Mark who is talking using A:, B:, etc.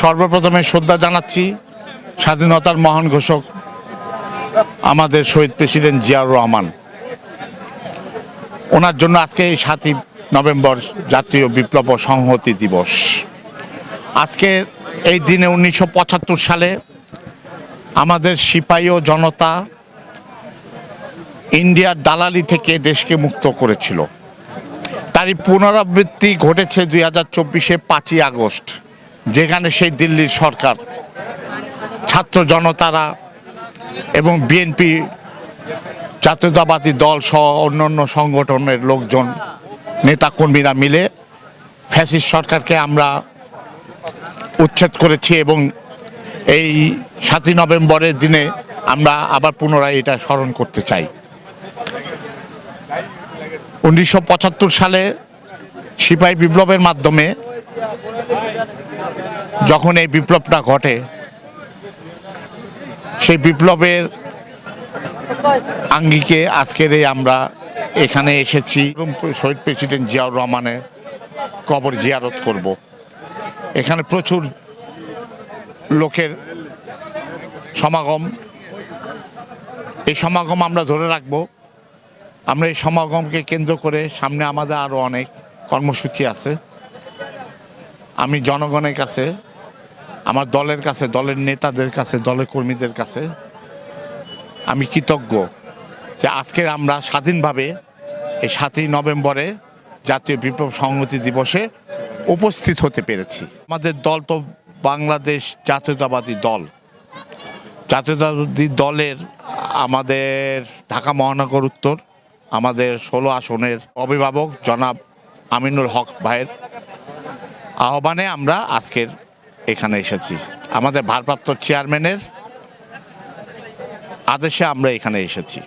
A: সর্বপ্রথমে শ্রদ্ধা জানাচ্ছি স্বাধীনতার মহান ঘোষক আমাদের শহীদ প্রেসিডেন্ট জিয়াউর রহমান। ওনার জন্য আজকে এই সাতই নভেম্বর জাতীয় বিপ্লব সংহতি দিবস। আজকে এই দিনে উনিশশো পঁচাত্তর সালে আমাদের সিপাহী ও জনতা ইন্ডিয়ার দালালি থেকে দেশকে মুক্ত করেছিল। তারই পুনরাবৃত্তি ঘটেছে দুই হাজার চব্বিশে পাঁচই আগস্ট। যেখানে সেই দিল্লির সরকার, ছাত্র জনতারা এবং বিএনপি জাতীয়তাবাদী দল সহ অন্যান্য সংগঠনের লোকজন, নেতাকর্মীরা মিলে ফ্যাসিস সরকারকে আমরা উচ্ছেদ করেছি এবং এই সাতই নভেম্বরের দিনে আমরা আবার পুনরায় এটা স্মরণ করতে চাই। উনিশশো পঁচাত্তর সালে সিপাহী বিপ্লবের মাধ্যমে যখন এই বিপ্লবটা ঘটে, সেই বিপ্লবের আঙ্গিকে আজকের এই আমরা এখানে এসেছি শহীদ প্রেসিডেন্ট জিয়াউর রহমানের কবর জিয়ারত করব। এখানে প্রচুর লোকের সমাগম। এই সমাগম আমরা ধরে রাখব। আমরা এই সমাগমকে কেন্দ্র করে সামনে আমাদের আরও অনেক কর্মসূচি আছে। আমি জনগণের কাছে আমার দলের কাছে, দলের নেতাদের কাছে, দলের কর্মীদের কাছে আমি কৃতজ্ঞ যে আজকে আমরা স্বাধীনভাবে এই সাতই নভেম্বরে জাতীয় বিপ্লব সংহতি দিবসে উপস্থিত হতে পেরেছি। আমাদের দল তো বাংলাদেশ জাতীয়তাবাদী দল। জাতীয়তাবাদী দলের আমাদের ঢাকা মহানগর উত্তর, আমাদের ষোলো আসনের অভিভাবক জনাব আমিনুল হক ভাইয়ের আহ্বানে আমরা আজকের এখানে এসেছি। আমাদের ভারপ্রাপ্ত চেয়ারম্যানের আদেশে আমরা এখানে এসেছি।